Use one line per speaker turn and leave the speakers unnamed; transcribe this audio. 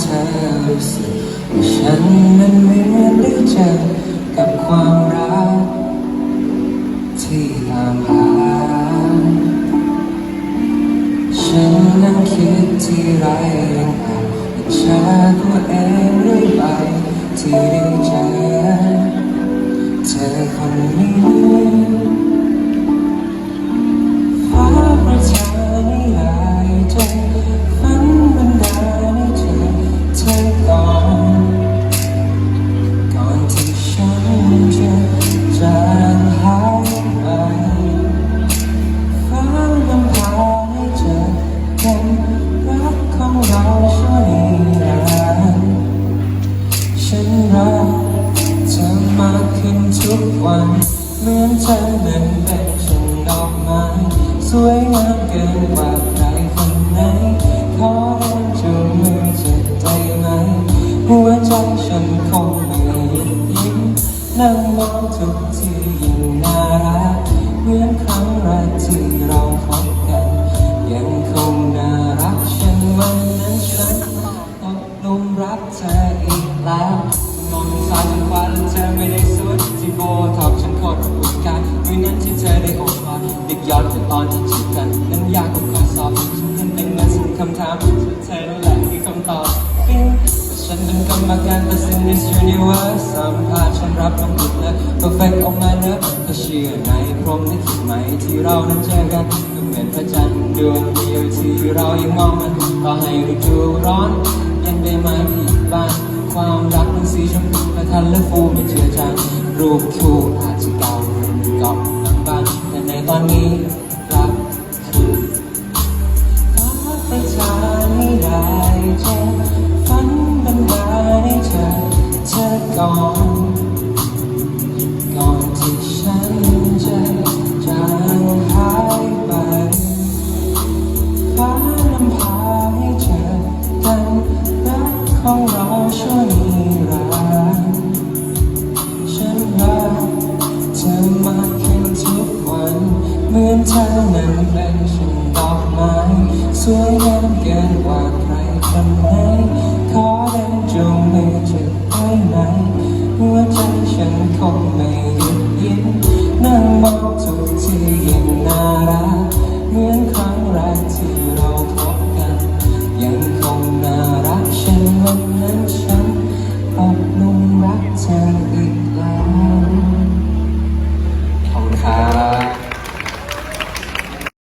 เธอรู้สึกว่าฉันนั้นเหมือนได้เจอกับความรักที่ตามหาฉันนั้นคิดที่ไรยังอาจอิจฉาตัวเองเรื่อยไปที่ได้เจอเธอคนนี้ เหมือนเธอนั้นเป็นฉันดอกไม้สวยงามเกินกว่าใครคนไหนขอเดินจูงมือจะได้ไหมหัวใจฉันคงไม่ยิ้มนั่งมองทุกทียิ่งน่ารักเหมือนครั้งแรกที่เราพบกัน ยังคงน่ารักฉันวันนั้นฉันตกลุมรักเธออีกแล้วมองสายจนวันเธอไม่ได้สุดที่ อนไปตอนที่จีบกันนั้นยากกว่าข้อสอบฉันเป็นเหมือนสิ่งคำถามเธอนั่นแหละคือคำตอบปิ๊งฉันเป็นกรรมการตัดสิน Miss Universe สัมภาษณ์ฉันรับคำพูดและ perfect of my love ก็เชื่อในพรหมลิขิตไหมที่เรานั้นเจอกันก็เหมือนพระจันทร์ดวงเดียวที่เรายังมองมันต่อให้ฤดูร้อนยังได้มาที่บ้านความรักเป็นสีชมพูและทันและฟูไม่เจือจางรูปคู่อาจจะเก่าหรือเกาะหลังบ้านแต่ในตอนนี้ ก่อนก่อนที่ฉันจะจางหายไปฟ้านำพาให้เจอกันรักของเราชั่วนิรันดร์ฉันรักเธอมากขึ้นทุกวันเหมือนเธอนั้นเป็นฉันดอกไม้สวยงามเกินกว่าใครคนไหนขอเดินจูงมือจะ ไปไหนหัวใจฉันคงไม่หยุดยิ้มนั่งมองทุกทียิ่งน่ารัก